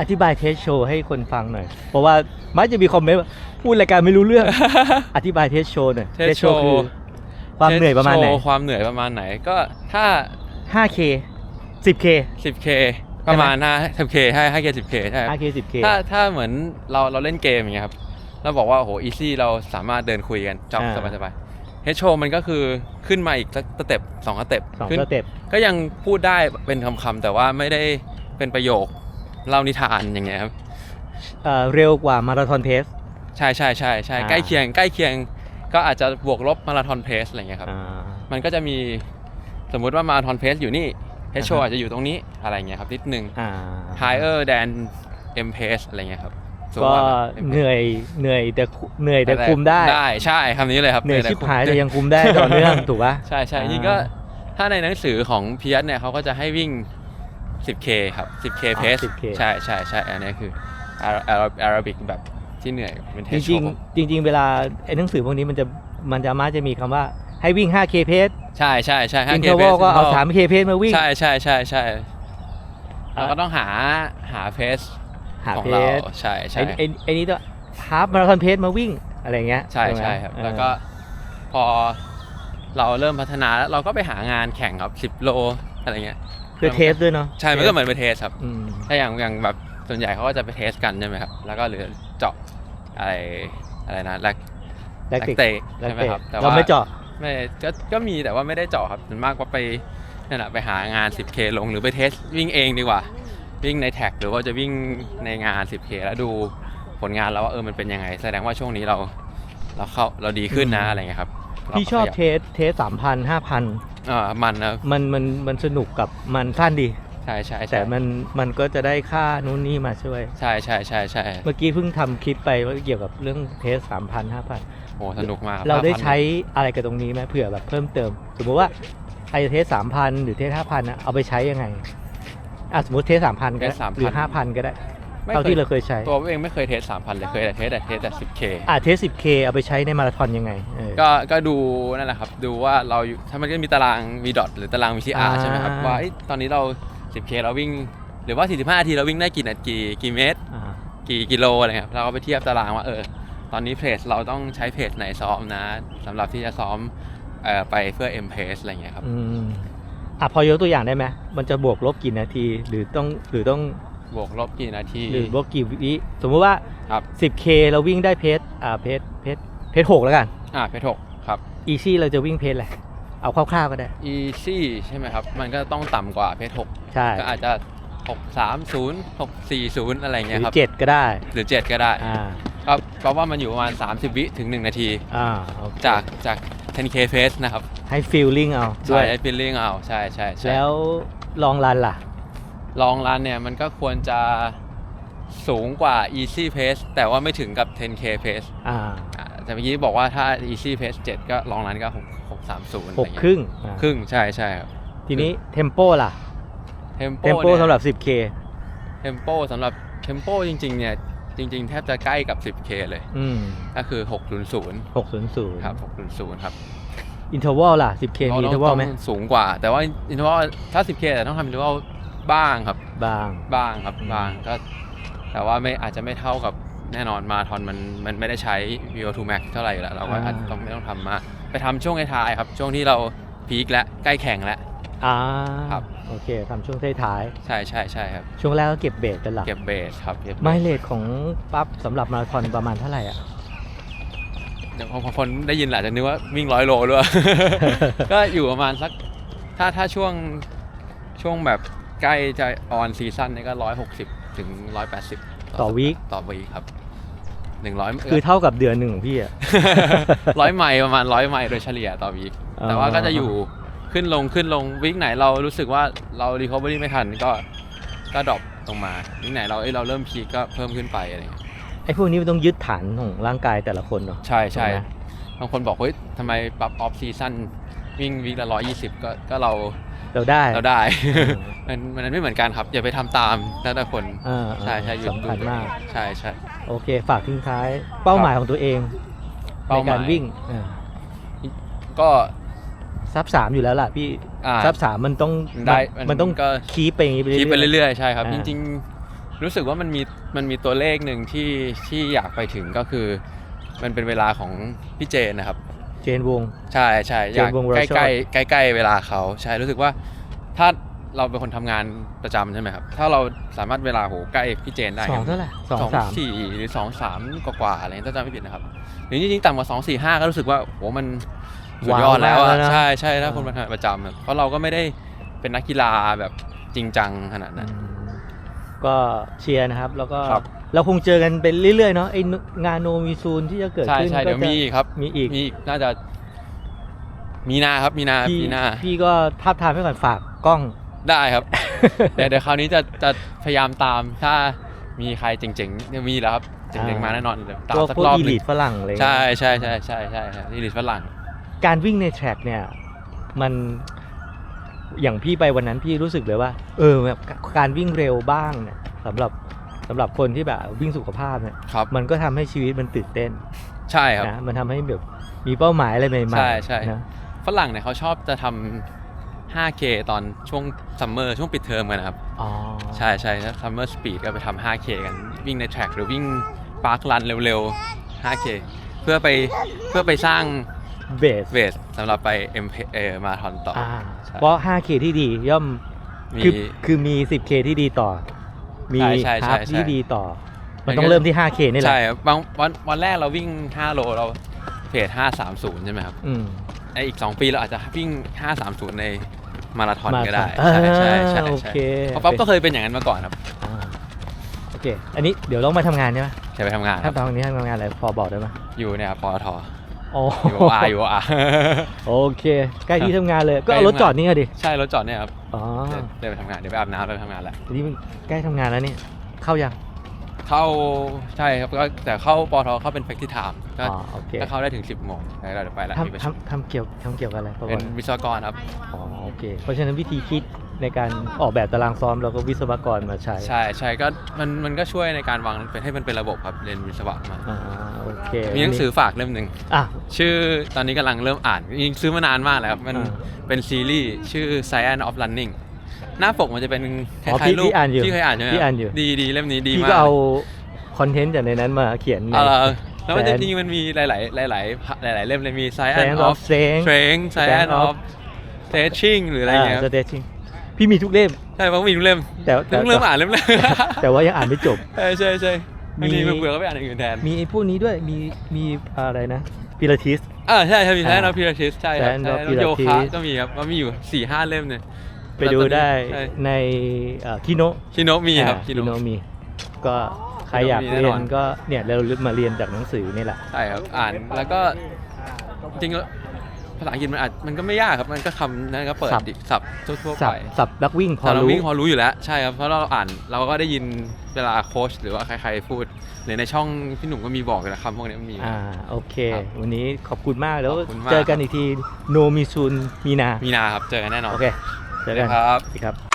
อธิบายเทสโชว์ให้คนฟังหน่อย เพราะว่ามักจะมีคอมเมนต์ว่าพูดรายการไม่รู้เรื่อง อธิบายเทสโชว์หน่อยเทสโชว์คือความเหนื่อยประมาณไหน โชว์ความเหนื่อยประมาณไหนก็ถ้า 5K 10K 10K ประมาณ5 10K ให้ให้ K 10K ใช่ครับ 5K 10K ถ้าถ้าเหมือนเราเราเล่นเกมอย่างเงี้ยครับเราบอกว่าโอ้โหอีซี่เราสามารถเดินคุยกันจอบอ่าสบายสบายเฮดโชมันก็คือขึ้นมาอีกสักสเต็ปสองสเต็ปสองขึ้นสเต็ปก็ยังพูดได้เป็นคำๆแต่ว่าไม่ได้เป็นประโยค เล่านิทานอย่างเงี้ยครับเอ่อเร็วกว่ามาราธอนเพส ใช่ใช่ใช่ใช่อ่า ใกล้เคียงใกล้เคียงก็อาจจะบวกลบมาราธอนเพสอะไรเงี้ยครับ อ่า มันก็จะมีสมมุติว่ามาราธอนเพสอยู่นี่เฮดโชอ่าฮะ อาจจะอยู่ตรงนี้อะไรเงี้ยครับนิดนึง อ่า higher than m pace อะไรเงี้ยครับสูงก็ว่า M pace เหนื่อยเหนื่อยแต่คุเหนื่อยแต่คุมได้ ได้ใช่คำนี้เลยครับเหนื่อยแต่ชิบคุมหายแต่ยังคุมได้ต่อเนื่อง ถูกปะ ใช่ใช่อ่าจริงก็ถ้าในหนังสือของเพียสเนี่ยเขาก็จะให้วิ่ง 10k ครับ 10k อ๋อ pace 10K ใช่ใช่ใช่อันนี้คืออาราบิกแบบที่เหนื่อยเป็นเทจสริงๆจริง ๆ เวลาไอ้หนังสือพวกนี้มันจะมันจะมักจะมีคำว่าให้วิ่ง 5K เพสใช่ใช่ใช่อิน 5k เทอร์วล pace ก็เอา 3K เพสมาวิ่ง ใช่ใช่ใช่ใช่อ่าเราก็ต้องหาหาเพสหาของเพเราสใช่ใช่ไอ้ไอ้ไอ้นี่ก็ฮาฟมาราธอนเพสมาวิ่งอะไรเงี้ยใช่ไหมใช่ครับ เออแล้วก็พอเราเริ่มพัฒนาแล้วเราก็ไปหางานแข่งครับ 10 โลอะไรเงี้ย เพื่อเทสด้วยเนาะใช่มันก็เหมือนไปเทสครับอืมถ้าอย่างอย่างแบบส่วนใหญ่เขาก็จะไปเทสกันใช่ไหมครับแล้วก็หรือเจาะอะไรอะไรนะแลกแลคติกเตะแลใช่คไหมเตะครับแต่เราว่าไม่เจาะไม่ก็ก็มีแต่ว่าไม่ได้เจาะครับส่วนมากก็ไปนั่นแหละไปหางาน 10K ลงหรือไปเทสวิ่งเองดีกว่า วิ่งในแท็กหรือว่าจะวิ่งในงาน 10K แล้วดูผลงานแล้วว่าเออมันเป็นยังไง แสดงว่าช่วงนี้เราเราเข้าเราดีขึ้นนะอะไรเงี้ยครับเรา พี่ชอบขยัเทสเทสสามพันห้าพันเออมันนะมันมันมันสนุกกับมันสั้นดี ใช่ใช่ใช่แต่มันมันก็จะได้ค่านู่นนี่มาช่วย ใช่ใช่ใช่ใช่เมื่อกี้เพิ่งทำคลิปไปว่าเกี่ยวกับเรื่องเทสสามพันห้าพันโอ้สนุกมากคบเราได้5,000ใช้อะไรกับตรงนี้ไหมเผื่อแบบเพิ่มเติม สมมติว่าใครจะเทสสามพันหรือเทสห้าพันนะเอาไปใช้ยังไงอะสมมติเทสสามพันก็ได้เทส3,000หรือห้าพันก็ได้ ไม่เท่าเคยที่เราเคยใช้ ตัวเองไม่เคยเทสสามพันเลยเคยแต่เทสแต่เทสแต่สิบเคอะเทสสิบเคเอาไปใช้ในมาราธอนยังไงเออ ก็ก็ดูนั่นแหละครับดูว่าเราอยู่ถ้ามันก็มีตารางมีดอทหรือตาราง VCR อ่าใช่ไหมครับว่าเอ้ยตอนนี้เรา 10K เราวิ่ง หรือว่า45นาทีเราวิ่งได้กี่นาทีกี่เมตร อ่ากี่กิโลอะไรครับเราก็ไปเทียบตารางว่าเออตอนนี้เพจเราต้องใช้เพจไหนซ้อมนะสำหรับที่จะซ้อมเอ่อไปเพื่อ M pace อะไรเงี้ยครับ อืมอะพอยกตัวอย่างได้ไหมมันจะบวกลบกี่นาทีหรือต้องหรือต้อง บวกลบกี่นาที หรือบวกกี่วิสมมติว่า ครับ 10K เราวิ่งได้เพจอ่าเพจเพจเพจหกแล้วกันอ่าเพจหกครับ Easy เราจะวิ่งเพจอะไรเอาคร่าวๆก็ได้ easy ใช่ไหมครับ มันก็ต้องต่ำกว่าเพจหกใช่ก็อาจจะ 630 640 อะไรหเงี้ยรือครับเจ็ดก็ได้หรือ 7 ก็ได้อ่าก็เพราะว่ามันอยู่ประมาณ 30 วิถึง 1 นาที อ่าโอเคจากจาก 10k pace นะครับให้ฟีลลิ่งเอาด้ใช่วย ไอ้ feeling เอา ใช่ใช่ใช่แล้วลองรันล่ะ ลองรันเนี่ยมันก็ควรจะสูงกว่า easy pace แต่ว่าไม่ถึงกับ 10k pace อ่าอ่าแต่เมื่อกี้บอกว่าถ้า easy pace 7 ก็ลองรันก็6 630อะไรหกเงี้ยครึ่งอ่าครึ่งใช่ใช่ครับ ทีนี้เทมโปล่ะ tempo เทมโปเนี่ยสำหรับ 10K tempo สำหรับ tempo จริงๆเนี่ยจริง ๆ แทบจะใกล้กับ 10k เลย อืมก็คือ 600 600ครับ 600 ครับอินเทอร์วลล่ะ 10K มีอินเทอร์วลไหม ต้องสูงกว่า แต่ว่าอินเทอร์วลถ้า 10k แต่ต้องทำอินเทอร์วล บ้างครับบาง บ้างครับอืมบ้างก็ แต่ว่าไม่อาจจะไม่เท่ากับแน่นอนมาทอนมันมันไม่ได้ใช้ VO2 max เท่าไหร่อยู่แล้วเราก็อาจจะต้องไม่ต้องทำมากไปทำช่วงท้ายๆครับ ช่วงที่เราพีคและใกล้แข่งแล้ว อ่าครับ โอเคทำช่วงท้ายใช่ใช่ใช่ครับ ๆช่วงแรกก็เก็บเบสเป็นหลักเก็บเบสครับเก็บเบสไมเลทของปั๊บสำหรับมาราธอนประมาณเท่าไหร่อะ เดี๋ยวพอคนได้ยินอาจจะนึกว่าวิ่งร้อยโลด้วย ก็อยู่ประมาณสักถ้าถ้าช่วงช่วงแบบ ใกล้จะออนซีซั่นนี่ก็ร้อยหกสิบถึงร้อยแปดสิบต่อวีค ต่อวีคครับหนึ่งร้อยคือเท่ากับเดือนหนึ่งของพี่อะร้อยไมล์ประมาณร้อยไมล์โดยเฉลี่ยต่อวีคอ่าแต่ว่าก็จะอยู่ขึ้นลงขึ้นลงวีคไหนเรารู้สึกว่าเรารีคอเวอรี่ไม่ทันก็ก็ดรอปลงมาวีคไหนเราเอ้ยเราเริ่มพีคก็เพิ่มขึ้นไปอะไรอย่างเงี้ยไอ้พวกนี้มันต้องยึดฐานของร่างกายแต่ละคนเนาะใช่ใช่ถูกไหมบางคนบอกเฮ้ยทำไมปรับออฟซีซั่นวิ่งวีคละร้อยยี่สิบก็ก็เราเราได้เราได้อื มมันมันไม่เหมือนกันครับ อย่าไปทำตามแล้วแต่คน อ่าใช่ใช่หยุดสำคัญมาก ใช่ใช่ โอเค ฝากทิ้งท้าย เป้าหมายของตัวเองเป้าในหมาย การวิ่งอ่าก็ซับสามอยู่แล้วล่ะพี่อ่า ซับสามมันต้องได้มันมันมันต้องก็ คีปไปอย่างนี้ไปเรื่อย คิดไปๆเรื่อยๆใช่ครับอ่าจริง ๆ รู้สึกว่ามันมีมันมีตัวเลขหนึ่งที่ที่อยากไปถึงก็คือ มันเป็นเวลาของพี่เจนนะครับ เจนวง ใช่ใช่อยากเจนวงศ์วรใกล้โชใกล้ติ ใกล้ใกล้ๆเวลาเขาใช่รู้สึกว่าถ้า เราเป็นคนทำงานประจำใช่ไหมครับ ถ้าเราสามารถเวลาโหใกล้พี่เจนได้สองเท่าไหร่สองสองสามสี่หรือสองสามกว่าๆอะไรถ้าจำไม่ผิดนะครับหรือจริงๆต่ำกว่าสองสี่ห้าก็รู้สึกว่าโหมันสุดยอดแล้วว้าวอะมากแล้วนะใช่ใช่ถ้าอ่าคนมาทำงานประจำอะเพราะเราก็ไม่ได้เป็นนักกีฬาแบบจริงจังขนาดนั้นอืมก็เชียร์นะครับ แล้วก็ครับ เราคงเจอกันเป็นเรื่อยๆเนาะไองานโนมีซูนที่จะเกิดใช่ขึ้นใช่ก็เดี๋ยวจะมีอีกครับ มีอีกมีอีกน่าจะมีนาครับมีนาพี่ปีหน้า พี่ก็ทับทามให้ก่อนฝากกล้อง ได้ครับ เดี๋ยวเดี๋ยวคราวนี้จะจะพยายามตามถ้ามีใครเจ๋งๆเนี่ยมีแล้วครับเจ๋งๆอ่ามมาแน่นอนเดี๋ยวตามตัวสักพวกรอบอีหนึลิงทฝรั่งอะไรใช่ใช่ใช่ใช่ใช่ครับอีลิทฝรั่ง การวิ่งในแทร็กเนี่ยมันอย่างพี่ไปวันนั้นพี่รู้สึกเลยว่า เออแบบการวิ่งเร็วบ้างเนี่ยสำหรับสำหรับคนที่แบบวิ่งสุขภาพเนี่ยครับ มันก็ทำให้ชีวิตมันตื่นเต้นใช่ครับ นะมันทำให้แบบมีเป้าหมายอะไรใหม่ๆใช่ใช่ นะ ฝรั่งเนี่ยเขาชอบจะทำ 5K ตอนช่วงซัมเมอร์ช่วงปิดเทอมกันนะครับ อ๋อใช่ใช่ถ้าซัมเมอร์สปีดก็ไปทำ 5K กัน วิ่งในแทร็กหรือวิ่งปาร์คลันเร็วๆ 5K เพื่อไปเพื่อไปสร้างเบสเวทสำหรับไปเอ็มเอมาราธอนต่ออ อ่าใช่ เพราะ 5K ที่ดีย่อมมี คือคือมี 10K ที่ดีต่อ มีใช่ใช่ใช่ฮาฟใช่ที่ดีต่อ มันมันต้องก็ เริ่มที่ 5K นี่แหละใช่ครับบางวันวันแรกเราวิ่ง 5 โลเราเพจ530 ใช่ไหมครับอืม ไออีก 2 ปีเราอาจจะวิ่ง 530 ใน มาราธอนมาก็ได้อ่าใช่ใช่ใช่โอใช่เค เพราะป๊อปก็เคยเป็นอย่างนั้นมาก่อนครับอ่าโอเค อันนี้เดี๋ยวต้องมาทำงานใช่ไหมเคยไปทำงานคถ้ารับตอนนี้ทำงานอะไรพอบอกได้ไหมอยู่เนี่ยปอทโอ้อยู่อาอยู่อา โอเค ใกล้ที่ทำงานเลย ก็เอาใกล้รถจอดนี่ไงดิ ใช่รถจอดเนี่ยครับอ๋อเดินไปทำงานเดี๋ยวไปอาบน้ำแล้วไปทำงานแล้วทีนี้มันใกล้ทำงานแล้วนี่ เข้ายัง เข้าใช่ครับก็แต่เข้าปอทเข้าเป็น flexi time ก็อ๋อโอเคก็เข้าได้ถึง 10โมงแล้วเราเดี๋ยวไปแล้วมีประทำชุมทำทำเกี่ยวทำเกี่ยวกับอะไรประเป็วันติวิศวกรครับ อ๋อโอเค เพราะฉะนั้นวิธีคิดในการออกแบบตารางซ้อมเราก็วิศวกรมาใช้ใช่ใช่ก็มันมันก็ช่วยในการวางเป็นให้มันเป็นระบบครับเรียนวิศวะมา อ่าโอเคมีหนังสือฝากเล่มหนึ่งอะ ชื่อตอนนี้กำลังเริ่มอ่านจริงๆซื้อมานานมากแล้วครับมันอ่า เป็นซีรีส์ชื่อ Science of Running หน้าปกมันจะเป็นคอ๋อล้ายๆรูปพี่อ่านอยู่ที่เคยอ่านใช่ไหมพี่อ่านอยู่ดีดีเล่มนี้ดีพี่มากก็เอาคอนเทนต์จากในนั้นมาเขียนในเอาล่ะแล้วมันจะ Science จริงๆมันมีหลายๆหลายๆหลายๆเล่มเลยมี Science Science of of Strength Strength Science Science of of Stretching หรืออะไรอย่างเงี้ยสเตชิ่งพี่มีทุกเล่มใช่เพราะมีทุกเล่มแต่แต่เพิ่งเริ่มอ่านเล่มแรกแต่ว่ายังอ่านไม่จบใช่ใช่ใช่มีบางทีเบื่อๆก็ไปอ่านอย่างอื่นแทนมีไอ้พวกนี้ด้วยมีมีอะไรนะพิลาทิสอ่าใช่ใช่มี Science อ่า of Pilates ใช่ครับ Science of Science of โยคะ Pilates ก็มีครับก็มีอยู่สี่ห้าเล่มเนี่ย ไปดูได้ใช่ในคิโนชิโนะมีครับคิชิโนโนะมี ก็ใครอยากมีแน่เรีนยอนนก็เนี่ยเรามาเรียนจากหนังสือนี่แหละ ใช่ครับอ่านแล้วก็จริงๆแล้วภาษาอังกฤษมันอาจมันก็ไม่ยากครับมันก็คำนั้นก็เปิดศัพท์ ดิศัพท์ทั่วๆสัไปบสับนักวิ่งพอแต่เรารู้วิ่งพอรู้อยู่แล้วใช่ครับเพราะเราอ่านเราก็ได้ยินเวลาโค้ชหรือว่าใครๆพูดหรือในช่องพี่หนุ่มก็มีบอกอยู่แล้วคำพวกนี้มันมีอยู่อ่าโอเค ครับวันนี้ขอบคุณมากแล้วขอบคุณมาก เจอกันอีกทีโนมิซุนมีนา มีนาครับเจอกันแน่นอน โอเค เจอกันครับ สวัสดีครับ